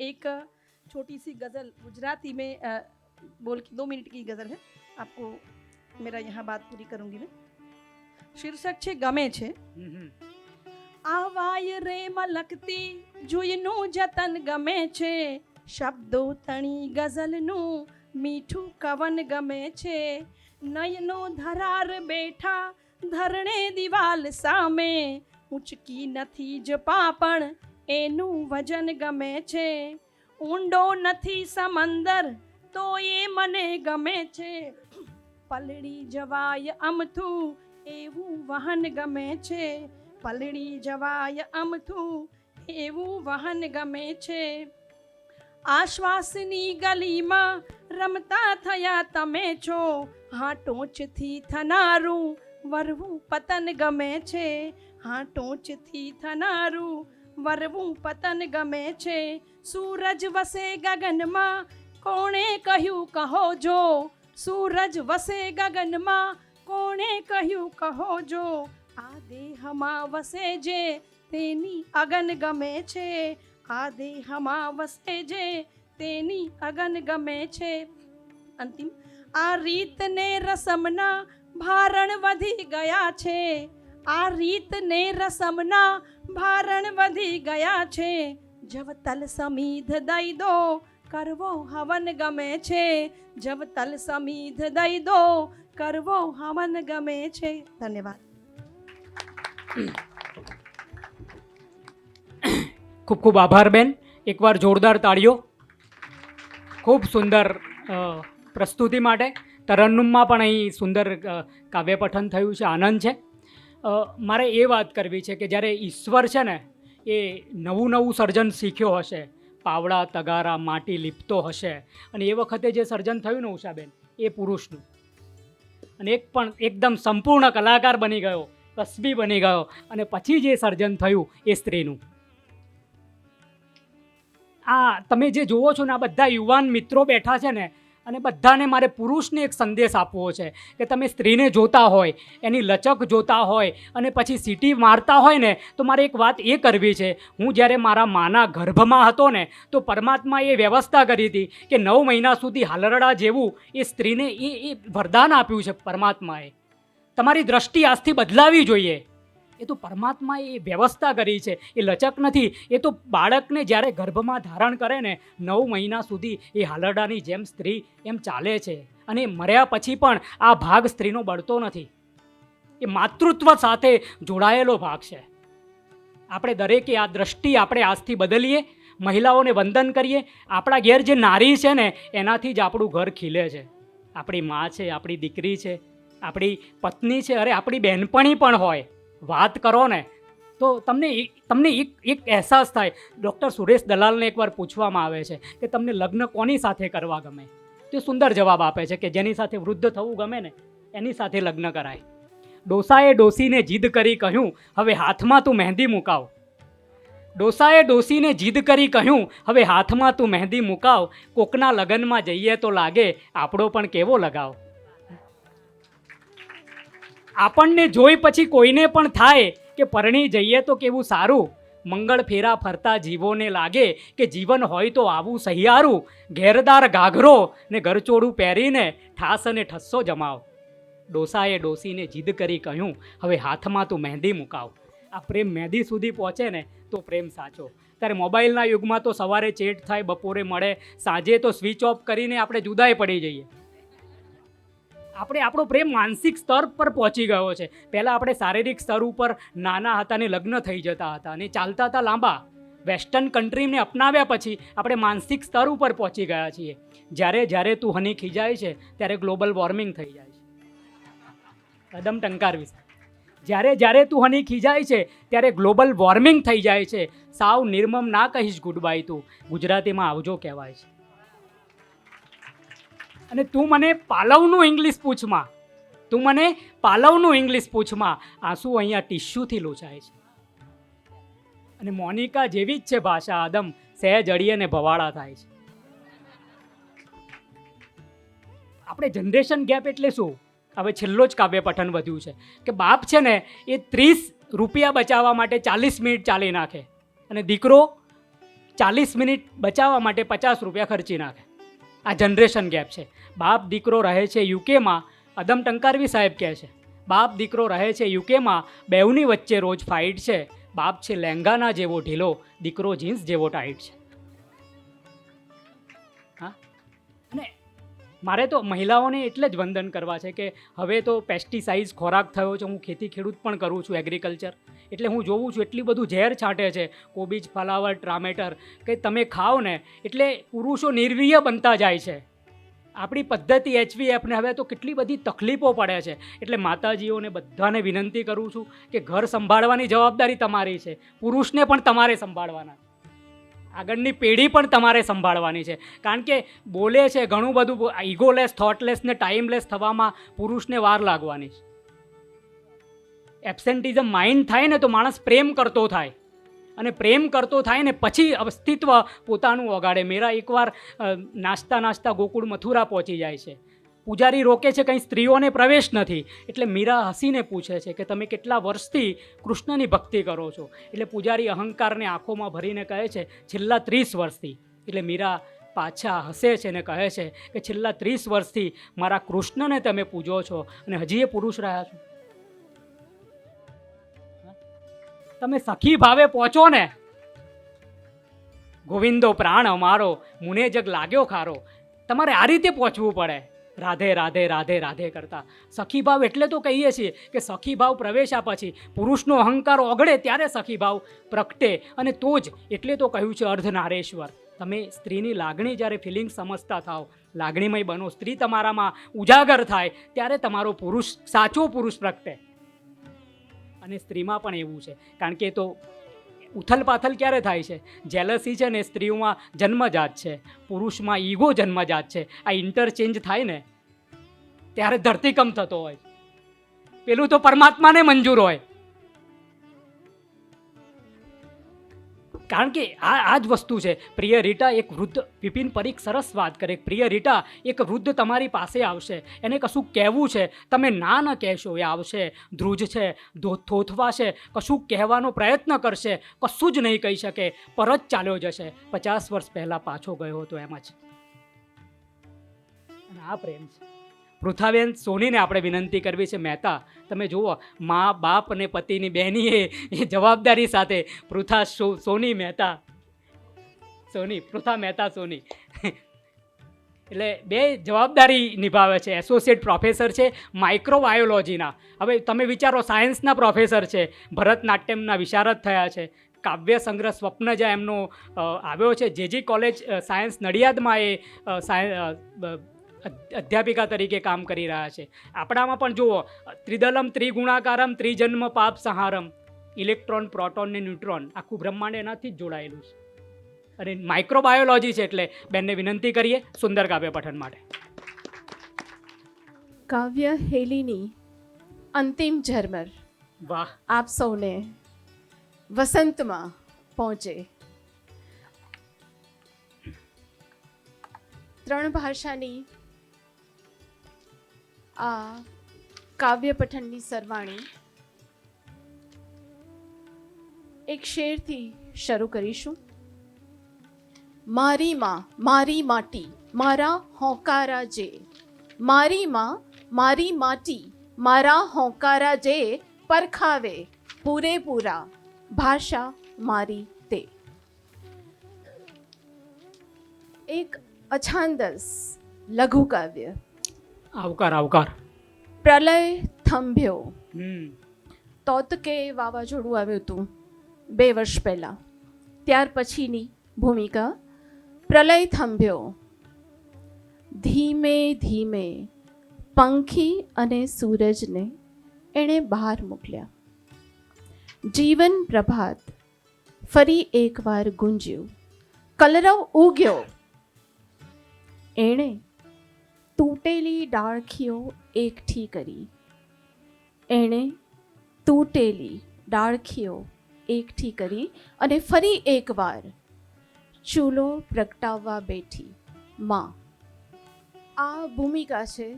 एक छोटी सी गज़ल गुजराती में अ, बोल के दो मिनट की गज़ल है आपको मेरा यहाँ बात पूरी करूँगी मैं શીર્ષક છે ગમે છે આવાય રે મલકતી જોઈનું જતન ગમે છે શબ્દો તણી ગઝલનું મીઠું કવન ગમે છે નયનો ધરાર બેઠા ધરણે દિવાલ સામે ઉચકી નથી જ પાપણ એનું વજન ગમે છે? ઊંડો નથી સમંદર, તો એ મને ગમે છે. પલળી જવાય અમથું, એવું વહન ગમે છે. પલળી જવાય અમથું, એવું વહન ગમે છે. આશ્વાસની ગલીમાં રમતા થયા તમે છો. હા ટોચથી થનારું વરવું પતન ગમે છે. હા ટોચથી થનારું વરવું પતન ગમે છે. સૂરજ વસે ગગનમાં, કોણે કહ્યું કહો જો? સૂરજ વસે ગગનમાં, કોણે કહ્યું કહો જો? આ દેહમાં વસે જે, તેની અગન ગમે છે. આ દેહમાં વસે જે, તેની અગન ગમે છે. અંતિમ. આ રીતને રસમના ભારણ વધી ગયા છે. આ રીતને રસમના ભારણ વધી ગયા છે. જવ તલ સમીધ દઈ દો કરવો હવન ગમે છે. જવ તલ સમીધ દઈ દો કરવો હવન ગમે છે. ધન્યવાદ. ખૂબ ખૂબ આભાર બેન. એકવાર જોરદાર તાળીઓ. ખૂબ સુંદર પ્રસ્તુતિ માટે. તરન્નુમમાં પણ અહીં સુંદર કાવ્ય પઠન થયું છે. આનંદ છે. મારે એ વાત કરવી છે કે જ્યારે ઈશ્વર છે ને, એ નવું નવું સર્જન શીખ્યો હશે, પાવડા, તગારા, માટી લીપતો હશે, અને એ વખતે જે સર્જન થયું ને ઉષાબેન, એ પુરુષનું. અને એક પણ એકદમ સંપૂર્ણ કલાકાર બની ગયો તસ્બી બની ગયો, અને પછી જે સર્જન થયું એ સ્ત્રીનું. આ તમે જે જુઓ છો ને, આ બધા યુવાન મિત્રો બેઠા છે ને અને બધાને મારે પુરુષને એક સંદેશ આપવો છે કે તમે સ્ત્રીને જોતા હોય, એની લચક જોતા હોય અને પછી સીટી મારતા હોય ને, તો મારે એક વાત એ કરવી છે. હું જ્યારે મારા માના ગર્ભમાં હતો ને, તો પરમાત્માએ એ વ્યવસ્થા કરી હતી કે નવ મહિના સુધી હાલરડા જેવું એ સ્ત્રીને એ એ વરદાન આપ્યું છે પરમાત્માએ. તમારી દ્રષ્ટિ આજથી બદલાવી જોઈએ. એ તો પરમાત્માએ એ વ્યવસ્થા કરી છે. એ લચક નથી. એ તો બાળકને જ્યારે ગર્ભમાં ધારણ કરે ને, નવ મહિના સુધી એ હાલરડાની જેમ સ્ત્રી એમ ચાલે છે અને મર્યા પછી પણ આ ભાગ સ્ત્રીનો બળતો નથી. એ માતૃત્વ સાથે જોડાયેલો ભાગ છે. આપણે દરેકે આ દ્રષ્ટિ આપણે આજથી બદલીએ, મહિલાઓને વંદન કરીએ. આપણા ઘેર જે નારી છે ને, એનાથી જ આપણું ઘર ખીલે છે. આપણી મા છે, આપણી દીકરી છે, આપણી પત્ની છે, અરે આપણી બહેનપણી પણ હોય. વાત કરો ને, તો તમને તમને એક એક અહેસાસ થાય. ડૉક્ટર સુરેશ દલાલને એકવાર પૂછવામાં આવે છે કે તમને લગ્ન કોની સાથે કરવા ગમે? તે સુંદર જવાબ આપે છે કે જેની સાથે વૃદ્ધ થવું ગમે ને, એની સાથે લગ્ન કરાય. ડોસાએ ડોસીને જીદ કરી કહ્યું, હવે હાથમાં તું મહેંદી મુકાવ. ડોસાએ ડોસીને જીદ કરી કહ્યું, હવે હાથમાં તું મહેંદી મુકાવ, કોકના લગ્નમાં જઈએ તો લાગે આપણો પણ કેવો લગાવ. આપણને જોઈ પછી કોઈને પણ થાય કે પરણી જઈએ તો કેવું સારું? મંગળ ફેરા ફરતા જીવોને લાગે કે જીવન હોય તો આવું સહિયારું. ઘેરદાર ઘાઘરો ને ગરચોડું પહેરીને ઠાસ અને ઠસ્સો જમાવ. ડોસાએ ડોસીને જીદ કરી કહ્યું, હવે હાથમાં તું મહેંદી મુકાવ. આ પ્રેમ મહેંદી સુધી પહોંચે ને તો પ્રેમ સાચો. ત્યારે મોબાઈલના યુગમાં તો સવારે ચેટ થાય, બપોરે મળે, સાંજે તો સ્વિચ ઓફ કરીને આપણે જુદાય પડી જઈએ. આપણે આપણો પ્રેમ માનસિક સ્તર પર પહોંચી ગયો છે. પહેલાં આપણે શારીરિક સ્તર ઉપર નાના હતા ને લગ્ન થઈ જતા હતા અને ચાલતા હતા લાંબા. વેસ્ટર્ન કન્ટ્રીને અપનાવ્યા પછી આપણે માનસિક સ્તર ઉપર પહોંચી ગયા છીએ. જ્યારે જ્યારે તું હની ખીજાય છે, ત્યારે ગ્લોબલ વોર્મિંગ થઈ જાય છે. કદમ ટંકાર વિશે જ્યારે જ્યારે તું હની ખીજાય છે, ત્યારે ગ્લોબલ વોર્મિંગ થઈ જાય છે. સાવ નિર્મમ ના કહીશ ગુડ બાય તું. ગુજરાતીમાં આવજો કહેવાય છે. અને તું મને પાલવનું ઇંગ્લિશ પૂછમાં. તું મને પાલવનું ઇંગ્લિશ પૂછમાં. આંસુ અહીંયા ટીશ્યુથી લોચાય છે? અને મોનિકા જેવી જ છે ભાષા, આદમ. સહેજ અડીએ ને ભવાળા થાય છે. આપણે જનરેશન ગેપ એટલે શું? હવે છેલ્લો જ કાવ્ય પઠન વધ્યું છે કે બાપ છે ને, એ ત્રીસ રૂપિયા બચાવવા માટે ચાલીસ મિનિટ ચાલી નાખે. અને દીકરો ચાલીસ મિનિટ બચાવવા માટે પચાસ રૂપિયા ખર્ચી નાખે. આ જનરેશન ગેપ છે. બાપ દીકરો રહે છે યુકેમાં, અદમ ટંકારવી સાહેબ કહે છે. બાપ દીકરો રહે છે યુકેમાં, બેઉની વચ્ચે રોજ ફાઇટ છે. બાપ છે લહેંગાના જેવો ઢીલો, દીકરો જીન્સ જેવો ટાઈટ છે. હા? અને મારે તો મહિલાઓને એટલે જ વંદન કરવા છે કે હવે તો પેસ્ટિસાઇડ ખોરાક થયો છે, હું ખેતી ખેડૂત પણ કરું છું એગ્રીકલ્ચર એટલે હું જોઉં છું એટલી બધું ઝેર છાંટે છે. કોબીજ, ફલાવર, ટામેટર કે તમે ખાઓ ને એટલે પુરુષો નિર્વીય બનતા જાય છે. આપણી પદ્ધતિ એચવીએફને હવે તો કેટલી બધી તકલીફો પડે છે. એટલે માતાજીઓને બધાને વિનંતી કરું છું કે ઘર સંભાળવાની જવાબદારી તમારી છે. પુરુષને પણ તમારે સંભાળવાના. આગળની પેઢી પણ તમારે સંભાળવાની છે. કારણ કે બોલે છે ઘણું બધું ઇગોલેસ થોટલેસ ને ટાઈમલેસ થવામાં પુરુષને વાર લાગવાની છે. એબસેન્ટિઝમ માઇન્ડ થાય ને તો માણસ પ્રેમ કરતો થાય. અને પ્રેમ કરતો થાય ને પછી અસ્તિત્વ પોતાનું વગાડે મેરા એકવાર નાસ્તા નાચતા ગોકુળ મથુરા પહોંચી જાય છે. પૂજારી રોકે છે કંઈ સ્ત્રીઓને પ્રવેશ નથી. એટલે મીરા હસીને પૂછે છે કે તમે કેટલા વર્ષથી કૃષ્ણની ભક્તિ કરો છો? એટલે પૂજારી અહંકારને આંખોમાં ભરીને કહે છે, છેલ્લા ત્રીસ વર્ષથી. એટલે મીરા પાછા હસે છે ને કહે છે કે, છેલ્લા ત્રીસ વર્ષથી મારા કૃષ્ણને તમે પૂજો છો. અને હજી એ પુરુષ રહ્યા છો. તમે સખી ભાવે પહોંચો ને. ગોવિંદો પ્રાણ અમારો, મુને જગ લાગ્યો ખારો. તમારે આ રીતે પહોંચવું પડે. રાધે રાધે રાધે રાધે કરતા. સખી ભાવ એટલે તો કહીએ છીએ કે સખી ભાવ પ્રવેશ્યા પછી પુરુષનો અહંકાર ઓગળે ત્યારે સખી ભાવ પ્રગટે. અને તો જ એટલે તો કહ્યું છે અર્ધનારેશ્વર. તમે સ્ત્રીની લાગણી જ્યારે ફિલિંગ સમજતા થાઓ, લાગણીમય બનો, સ્ત્રી તમારામાં ઉજાગર થાય, ત્યારે તમારો પુરુષ સાચો પુરુષ પ્રગટે. અને સ્ત્રીમાં પણ એવું છે. કારણ કે તો ઉથલ પાથલ ક્યારે થાય છે? જેલસી છે ને સ્ત્રીઓમાં જન્મજાત છે. પુરુષમાં ઈગો જન્મજાત છે. આ ઇન્ટરચેન્જ થાય ને, ત્યારે ધરતીકંપ થતો હોય. પેલું તો પરમાત્માને મંજૂર હોય. કારણ કે આ આ જ વસ્તુ છે. પ્રિય રીટા, એક વૃદ્ધ, વિપિન પરીખ સરસ વાત કરે. પ્રિય રીટા, એક વૃદ્ધ તમારી પાસે આવશે. એને કશું કહેવું છે, તમે ના ન કહેશો, એ આવશે. ધ્રુજ છે, ધો- થોથવાશે. કશું કહેવાનો પ્રયત્ન કરશે, કશું જ નહીં કહી શકે. પરત ચાલ્યો જશે. પચાસ વર્ષ પહેલાં પાછો ગયો હતો એમ જ. આ પ્રેમ છે. પૃથાબેન સોનીને આપણે વિનંતી કરવી છે, મહેતા, તમે જુઓ, મા, બાપ અને પતિની બહેનીએ એ જવાબદારી સાથે પૃથા સોની, મહેતા, સોની, પૃથા, મહેતા, સોની. એટલે બે જવાબદારી નિભાવે છે, એસોસિએટ પ્રોફેસર છે, માઇક્રોબાયોલોજીના. હવે તમે વિચારો, સાયન્સના પ્રોફેસર છે, ભરતનાટ્યમના વિશારદ થયા છે, કાવ્ય સંગ્રહ સ્વપ્નજા એમનો આવ્યો છે, જેજી કોલેજ સાયન્સ નડિયાદમાં એ અધ્યાપિકા તરીકે કામ કરી રહ્યા છે. આપણામાં પણ જુઓ ત્રિદલમ ત્રિગુણાકારમ ત્રિજન્મ પાપ સંહારમ ઇલેક્ટ્રોન પ્રોટોન ને ન્યુટ્રોન આખું બ્રહ્માંડ એનાથી જ જોડાયેલું છે. અને માઇક્રોબાયોલોજી છે એટલે બેનને વિનંતી કરીએ સુંદર કાવ્ય પઠન માટે. કાવ્ય હેલીની અંતિમ ઝરમર. વાહ. આપ સૌને વસંતમાં પહોંચે. ત્રણ ભાષાની આ કાવ્ય પઠનની સરવાણી એક શેરથી શરૂ કરીશું. મારી માં, મારી માટી, મારા હોંકારા જે. મારી માં, મારી માટી, મારા હોંકારા જે પરખાવે પૂરેપૂરા ભાષા મારી તે. એક અછાંદસ લઘુ કાવ્ય. આવકાર આવકાર. પ્રલય થંભ્યો. તોતકે વાવાઝોડું આવ્યું હતું બે વર્ષ પહેલાં. ત્યાર પછીની ભૂમિકા પ્રલય થંભ્યો. ધીમે ધીમે પંખી અને સૂરજને એણે બહાર મોકલ્યા. જીવન પ્રભાત ફરી એકવાર ગુંજ્યું. કલરવ ઉગ્યો. એણે તૂટેલી ડાળખીઓ એકઠી કરી. એણે તૂટેલી ડાળખીઓ એકઠી કરી અને ફરી એકવાર ચૂલો પ્રગટાવવા બેઠી. માં, આ ભૂમિકા છે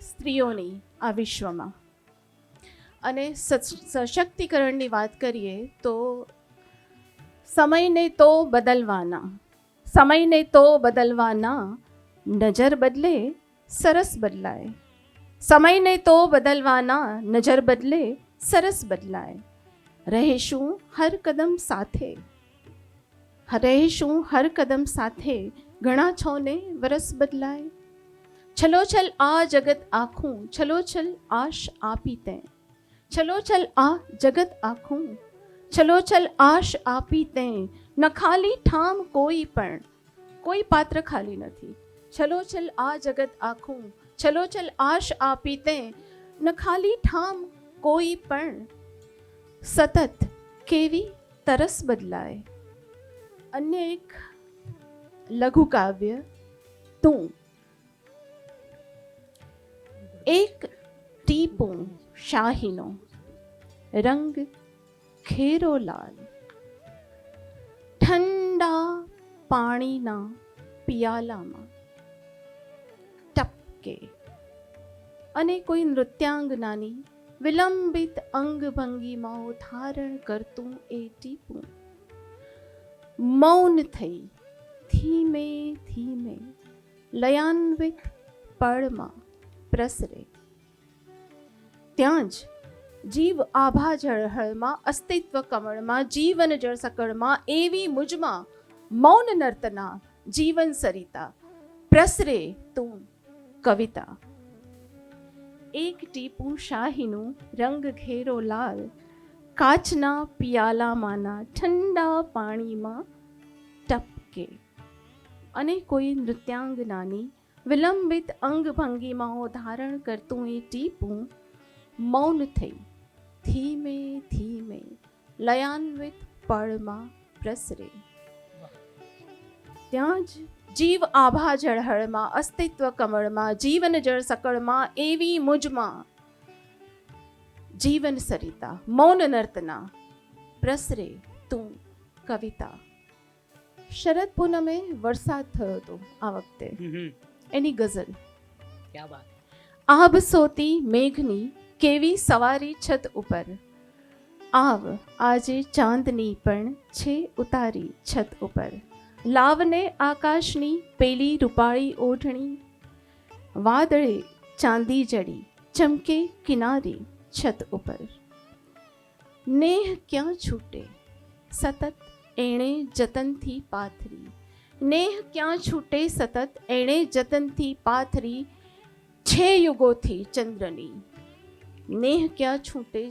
સ્ત્રીઓની આ વિશ્વમાં. અને સશક્તિકરણની વાત કરીએ તો સમયને તો બદલવાના. સમયને તો બદલવાના નજર બદલે સરસ બદલાય સમયને તો બદલવાના નજર બદલે સરસ બદલાય રહેશું હર કદમ સાથે રહેશું હર કદમ સાથે ઘણા છોને વરસ બદલાય છલોછલ આ જગત આખું છલોછલ આશ આપી તે છલોછલ આ જગત આખું છલોછલ આશ આપી તે ન ખાલી ઠામ કોઈ પણ કોઈ પાત્ર ખાલી નથી છલોછલ આ જગત આખું છલોછલ આશ આપી તે ન ખાલી ઠામ કોઈ પણ સતત કેવી તરસ બદલાય અન્ય એક લઘુ કાવ્ય તું એક ટીપું શાહીનો રંગ ખેરો લાલ ઠંડા પાણીના પિયાલામાં ટપકે અને કોઈ નૃત્યાંગનાની વિલંબિત અંગભંગીમાં ધારણ કરતું એ ટીપું. મૌન થઈ, ધીમે ધીમે, લયાન્વિત પળમાં પ્રસરે. ત્યાં જ જીવ આભા જળહળમાં અસ્તિત્વ કમળમાં, જીવન જળ સકળમાં એવી મુજમાં મૌન નર્તના જીવન સરિતા પ્રસરે તું. કવિતા. એક ટીપું શાહીનું રંગ ઘેરો લાલ કાચના પિયાલામાંના ઠંડા પાણીમાં ટપકે. અને કોઈ નૃત્યાંગનાની વિલંબિત અંગભંગીમાં ધારણ કરતું એ ટીપું મૌન થઈ. ધીમે ધીમે લયાન્વિત પળમાં પ્રસરે. ત્યાં જ જીવ આભા જળહળમાં અસ્તિત્વ કમળમાં જીવન જળ સકળમાં એવી મુજમાં. જીવન સરિતા મૌન નર્તના પ્રસરે તું કવિતા. શરદ પૂનમે વરસાદ થયો હતો આ વખતે. એની ગઝલ. આભ સોતી મેઘની કેવી સવારી છત ઉપર. આવ આજે ચાંદની પણ છે ઉતારી છત ઉપર. લાવને આકાશની પેલી રૂપાળી ઓઢણી. વાદળે ચાંદી જડી, ચમકે કિનારી છત ઉપર. નેહ ક્યાં છૂટે? સતત એણે જતનથી પાથરી. નેહ ક્યાં છૂટે? સતત એણે જતનથી પાથરી છે યુગોથી ચંદ્રની. નેહ ક્યાં છૂટે?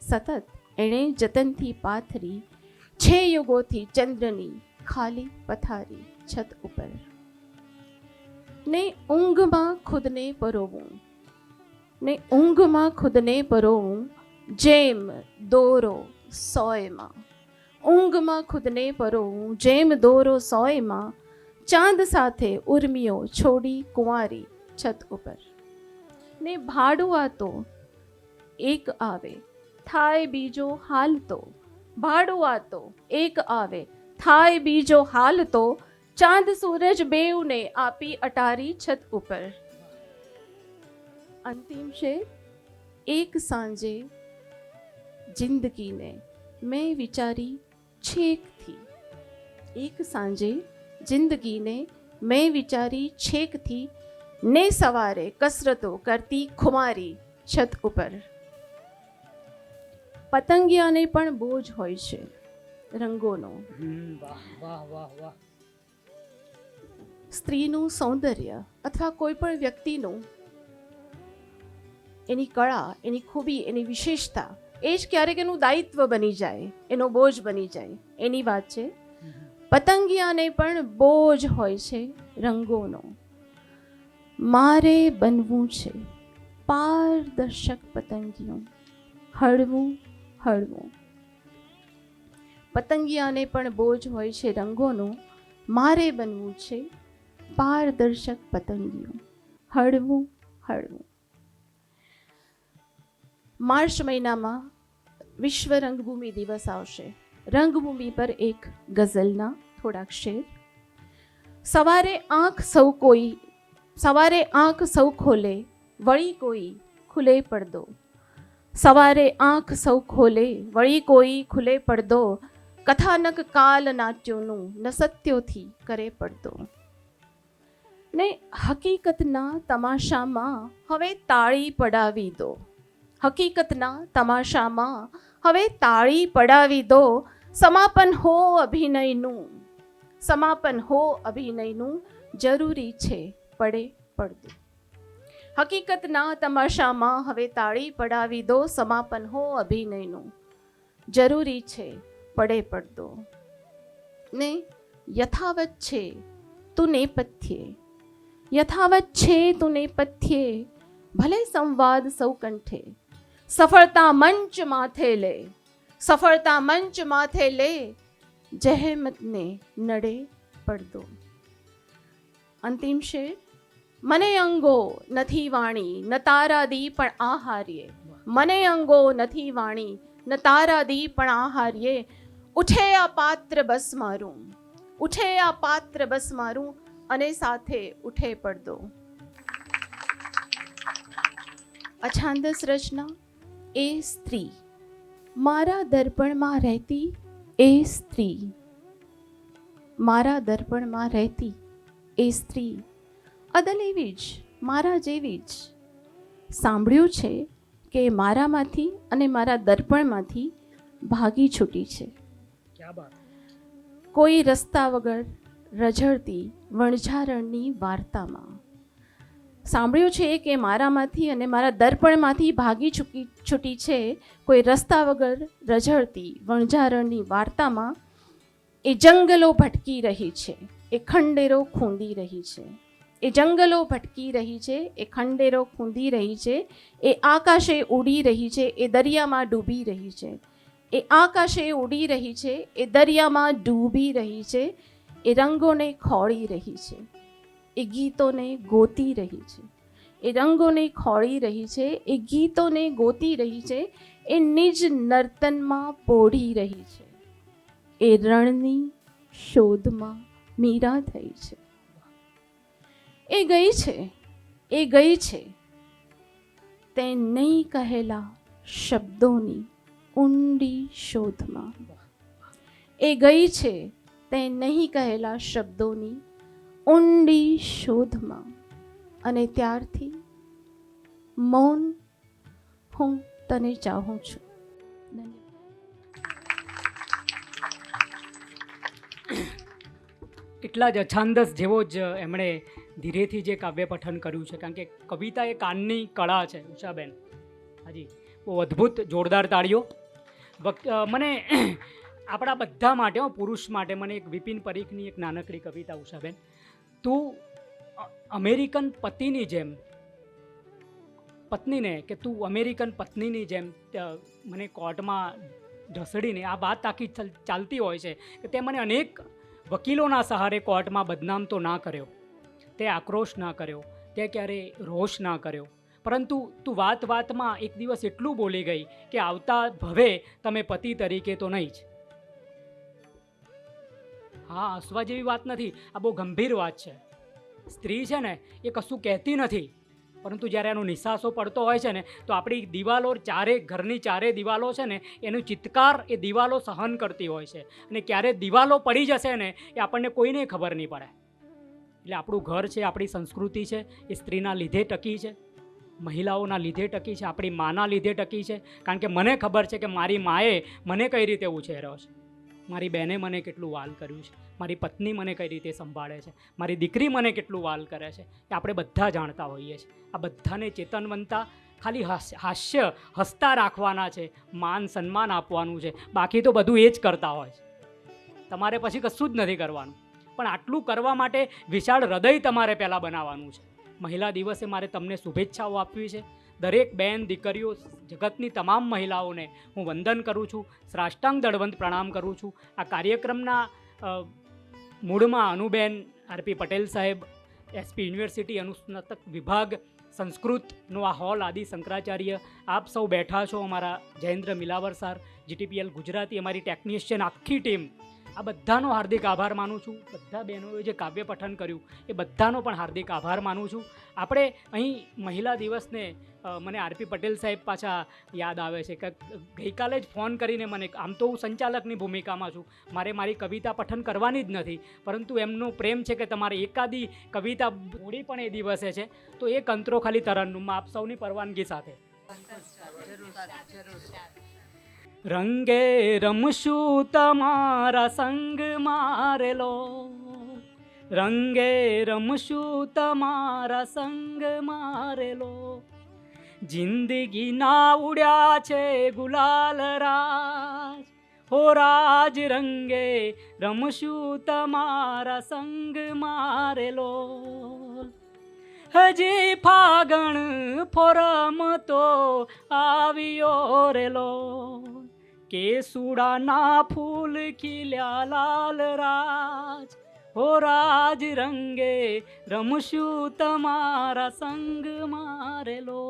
સતત એણે જતનથી પાથરી છે યુગોથી ચંદ્રની. ખાલી પથારી છત ઉપર. ને ઊંઘમાં ખુદને પરોવું. ને ઊંઘમાં ખુદને પરોવું, જેમ દોરો સોયમાં. ઊંઘમાં ખુદને પરોવું, જેમ દોરો સોયમાં, ચાંદ સાથે ઉર્મિયો છોડી કુંવારી છત ઉપર. ને ભાડુઆ તો એક આવે થાય બીજો હાલ તો ભાડુઆ તો એક આવે થાય બીજો હાલ તો ચાંદ સૂરજ બેવને આપી અટારી છત ઉપર. અંતિમ છે, એક સાંજે જિંદગીને મેં વિચારી છેકથી. એક સાંજે જિંદગીને મેં વિચારી છેકથી ને સવારે કસરતો કરતી ખુમારી છત ઉપર. પતંગિયાને પણ બોજ હોય છે. રંગોનો સ્ત્રીનું સૌંદર્ય અથવા કોઈ પણ વ્યક્તિનું એની કળા એની ખૂબી એની વિશેષતા એ જ ક્યારેક એનું દાયિત્વ બની જાય એનો બોજ બની જાય એની વાત છે પતંગિયાને પણ બોજ હોય છે રંગોનો મારે બનવું છે પારદર્શક પતંગિયું હળવું હળવું પતંગિયાને પણ બોજ હોય છે રંગોનો. મારે બનવું છે પારદર્શક પતંગિયું. હળવું હળવું. માર્ચ મહિનામાં વિશ્વ રંગભૂમિ દિવસ આવશે. રંગભૂમિ પર એક ગઝલના થોડાક શેર. સવારે આંખ સૌ કોઈ, સવારે આંખ સૌ ખોલે, વળી કોઈ ખુલે પડદો. સવારે આંખ સૌ ખોલે, વળી કોઈ ખુલે પડદો. કથાનક કાલ નાચ્યોનું ન સત્યોથી કરે પડતો ને હકીકતના તમાશામાં હવે તાળી પડાવી દો. હકીકતના તમાશામાં હવે તાળી પડાવી દો. સમાપન હો અભિનયનું. સમાપન હો અભિનયનું જરૂરી છે પડે પડતું હકીકતના તમાશામાં હવે તાળી પડાવી દો. સમાપન હો અભિનયનું જરૂરી છે પડે પડતો ને યથાવત છે તું નેપથ્યે યથાવત છે તું નેપથ્યે ભલે સંવાદ સૌ કંઠે. સફળતા મંચ માથે લે. સફળતા મંચ માથે લે. જહેમતને નડે પડદો. અંતિમ શેર મને અંગો નથી વાણી, ન તારાદી પણ આહાર્યે. મને અંગો નથી વાણી, ન તારાદી પણ આહાર્યે. ઉઠે આ પાત્ર બસ મારું, ઉઠે આ પાત્ર બસ મારું, અને સાથે ઉઠે પડદો. અછાંદસ રચના, એ સ્ત્રી. મારા દર્પણમાં રહેતી એ સ્ત્રી. મારા દર્પણમાં રહેતી એ સ્ત્રી. અદલ એવી જ, મારા જેવી જ. સાંભળ્યું છે કે મારામાંથી અને મારા દર્પણમાંથી ભાગી છૂટી છે. કોઈ રસ્તા વગર રઝળતી વણઝારણની વાર્તામાં. સાંભળ્યું છે કે મારામાંથી અને મારા દર્પણમાંથી ભાગી ચૂકી, છૂટી છે કોઈ રસ્તા વગર રઝળતી વણઝારણની વાર્તામાં. એ જંગલો ભટકી રહી છે, એ ખંડેરો ખૂંદી રહી છે. એ જંગલો ભટકી રહી છે, એ ખંડેરો ખૂંદી રહી છે. એ આકાશે ઉડી રહી છે, એ દરિયામાં ડૂબી રહી છે. એ આકાશે ઉડી રહી છે, એ દરિયામાં ડૂબી રહી છે, એ રંગોને ખોળી રહી છે, એ ગીતોને ગોતી રહી છે, એ રંગોને ખોળી રહી છે, એ ગીતોને ગોતી રહી છે, એ નિજ નર્તનમાં પોઢી રહી છે, એ રણની શોધમાં મીરા થઈ છે. એ ગઈ છે, એ ગઈ છે, તે નહીં કહેલા શબ્દોની ઊંડી શોધમાં. એ ગઈ છે તે નહીં કહેલા શબ્દોની ઊંડી શોધમાં. અને ત્યારથી મૌન હું તને ચાહું છું. એટલા જ અછાંદસ જેવો જ એમણે ધીરેથી જે કાવ્ય પઠન કર્યું છે. કારણ કે કવિતા એ કાનની કળા છે, ઉષાબેન. હાજી, બહુ અદ્ભુત જોરદાર તાળીઓ. મને આપણા બધા માટે પુરુષ માટે મને એક વિપિન પરીખની એક નાનકડી કવિતા, ઉષાબેન. તું અમેરિકન પતિની જેમ, પત્નીને કે તું અમેરિકન પત્નીની જેમ મને કોર્ટમાં ઢસડીને આ વાત ચલ- ચાલતી હોય છે કે તે મને અનેક વકીલોના સહારે કોર્ટમાં બદનામ તો ના કર્યો. તે આક્રોશ ના કર્યો. તે ક્યારે રોષ ના કર્યો. પરંતુ તું વાત વાતમાં એક દિવસ એટલું બોલી ગઈ કે આવતા ભવે તમે પતિ તરીકે તો નહીં જ. હા, હસવા જેવી વાત નથી, આ બહુ ગંભીર વાત છે. સ્ત્રી છે ને, એ કશું કહેતી નથી. પરંતુ જ્યારે એનો નિશાસો પડતો હોય છે ને, તો આપણી દિવાલો ચારે, ઘરની ચારે દિવાલો છે ને, એનું ચિત્કાર એ દિવાલો સહન કરતી હોય છે. અને ક્યારે દિવાલો પડી જશે ને, એ આપણને કોઈને ખબર નહીં પડે. એટલે આપણું ઘર છે, આપણી સંસ્કૃતિ છે, એ સ્ત્રીના લીધે ટકી છે. મહિલાઓના લીધે ટકી છે, આપણી માના લીધે ટકી છે, કારણ કે મને ખબર છે કે મારી માએ મને કઈ રીતે ઉછેર્યો છે. મારી બહેને મને કેટલું વાલ કર્યું છે, મારી પત્ની મને કઈ રીતે સંભાળે છે, મારી દીકરી મને કેટલું વાલ કરે છે, એ આપણે બધા જાણતા હોઈએ છીએ. આ બધાને ચેતનવંતા, ખાલી હાસ્ય હસતા રાખવાના છે, માન સન્માન આપવાનું છે, બાકી તો બધું એ જ કરતા હોય છે. તમારે પછી કશું જ નથી કરવાનું. પણ આટલું કરવા માટે વિશાળ હૃદય તમારે પહેલાં બનાવવાનું છે. મહિલા દિવસે મારે તમને શુભેચ્છાઓ આપવી છે. દરેક બેન, દીકરીઓ, જગતની તમામ મહિલાઓને હું વંદન કરું છું શ્રાષ્ટાંગ દળવંત પ્રણામ કરું છું. આ કાર્યક્રમના મૂળમાં અનુબેન આરપી પટેલ સાહેબ એસપી યુનિવર્સિટી અનુસ્નાતક વિભાગ, સંસ્કૃતનો આ હોલ આદિ શંકરાચાર્ય, આપ સૌ બેઠા છો અમારા જયેન્દ્ર મિલાવર સર, જીટીપીએલ ગુજરાતી અમારી ટેકનિશિયન આખી ટીમ. આ બધાનો હાર્દિક આભાર માનું છું. બધા બહેનોએ જે કાવ્ય પઠન કર્યું, એ બધાનો પણ હાર્દિક આભાર માનું છું. આપણે અહીં મહિલા દિવસને મને આરપી પટેલ સાહેબ પાછા યાદ આવે છે કે ગઈકાલે જ ફોન કરીને મને આમ તો હું સંચાલકની ભૂમિકામાં છું. મારે મારી કવિતા પઠન કરવાની જ નથી, પરંતુ એમનો પ્રેમ છે કે તમારે એકાદી કવિતા બોડી પણ એ દિવસે છે. તો એ કંત્રો ખાલી તરન્નુમાં આપ સૌની પરવાનગી સાથે. રંગે રમશું તમારા સંગ મારેલો રંગે રમશું તમારા સંગ મારેલો જિંદગી ના ઉડ્યા છે ગુલાલ રાજ હો રાજ રંગે રમશું તમારા સંગ મારેલો હજી ફાગણ ફોરમ તો આવ્યો રેલો કેસુડાના ફૂલ ખીલ્યા લાલ રાજ હો રાજ રંગે રમશું તમારા સંગ મારેલો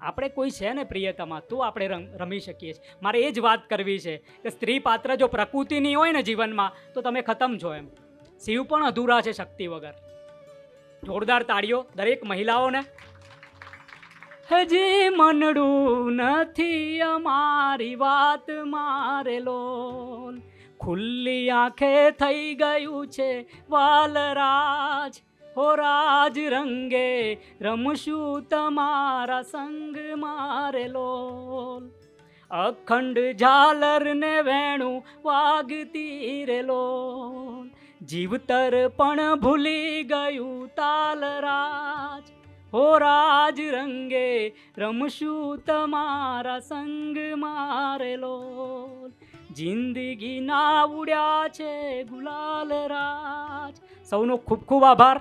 આપણે કોઈ છે ને, પ્રિયતમા? તો આપણે રમી શકીએ છીએ મારે એ જ વાત કરવી છે કે સ્ત્રી પાત્ર જો પ્રકૃતિની હોય ને જીવનમાં, તો તમે ખતમ છો એમ. શિવ પણ અધૂરા છે શક્તિ વગર. જોરદાર તાળીઓ દરેક મહિલાઓને હજી મનડું નથી અમારી વાત મારેલો. ખુલ્લી આંખે થઈ ગયું છે વાલરાજ. હો રાજ રંગે રમશું તમારા સંગ મારેલો. અખંડ ઝાલરને વેણું વાગતી રેલો. જીવતર પણ ભૂલી ગયું તાલરાજ. હો રાજ રંગે, રમશું તમારા સંગ મારેલો જિંદગી ના ઉડ્યા છે ગુલાલ રાજ. સૌનો ખૂબ ખૂબ આભાર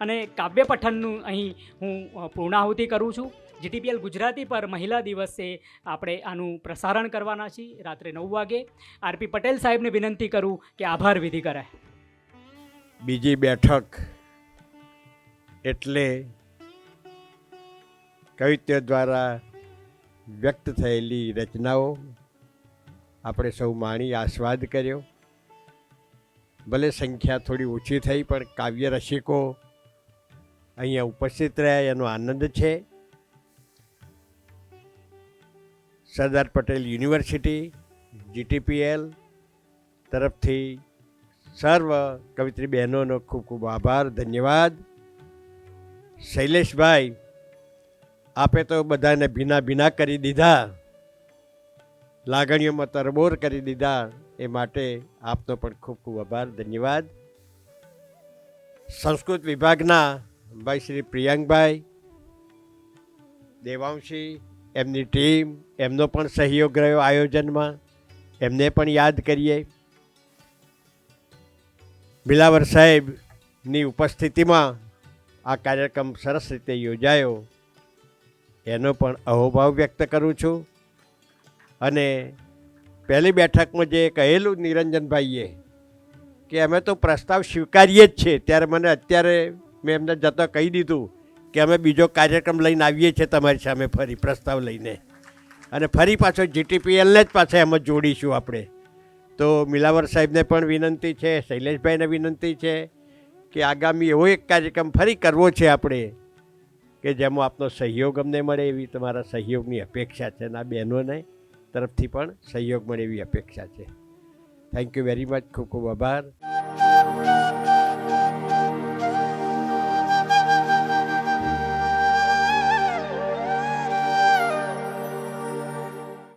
અને કાવ્ય પઠનનું અહીં હું પૂર્ણાહુતિ કરું છું. જીટીપીએલ ગુજરાતી પર મહિલા દિવસે આપણે આનું પ્રસારણ કરવાના છીએ રાત્રે નવ વાગે. આરપી પટેલ સાહેબને વિનંતી કરું કે આભાર વિધિ કરાય. બીજી બેઠક એટલે કવિત્ય દ્વારા વ્યક્ત થયેલી રચનાઓ આપણે સૌ માણી આસ્વાદ કર્યો. ભલે સંખ્યા થોડી ઓછી થઈ, પણ કાવ્ય રસિકો અહીંયા ઉપસ્થિત રહ્યા, એનો આનંદ છે. સરદાર પટેલ યુનિવર્સિટી, જીટીપીએલ તરફથી સર્વ કવિત્રી બહેનોનો ખૂબ ખૂબ આભાર, ધન્યવાદ. શૈલેષભાઈ આપે તો બધાને ભીના ભીના કરી દીધા. લાગણીઓમાં તરબોર કરી દીધા. એ માટે આપનો પણ ખૂબ ખૂબ આભાર, ધન્યવાદ. સંસ્કૃત વિભાગના ભાઈ શ્રી પ્રિયાંકભાઈ દેવાંશી, એમની ટીમ, એમનો પણ સહયોગ રહ્યો આયોજનમાં. એમને પણ યાદ કરીએ. બિલાવર સાહેબની ઉપસ્થિતિમાં આ કાર્યક્રમ સરસ રીતે યોજાયો. એનો પણ અહોભાવ વ્યક્ત કરું છું. અને પહેલી બેઠકમાં જે કહેલું નિરંજનભાઈએ કે અમે તો પ્રસ્તાવ સ્વીકારીએ જ છે, ત્યારે મને અત્યારે મેં એમને જતાં કહી દીધું કે અમે બીજો કાર્યક્રમ લઈને આવીએ છીએ તમારી સામે ફરી પ્રસ્તાવ લઈને. અને ફરી પાછો જીટીપીએલને જ પાછા એમાં જોડીશું આપણે. તો મિલાવર સાહેબને પણ વિનંતી છે, શૈલેષભાઈને વિનંતી છે કે આગામી એવો એક કાર્યક્રમ ફરી કરવો છે આપણે. કે જેમાં આપનો સહયોગ અમને મળે એવી તમારા સહયોગની અપેક્ષા છે અને આ બહેનોને તરફથી પણ સહયોગ મળે એવી અપેક્ષા છે. થેન્ક યુ વેરી મચ ખૂબ ખૂબ આભાર.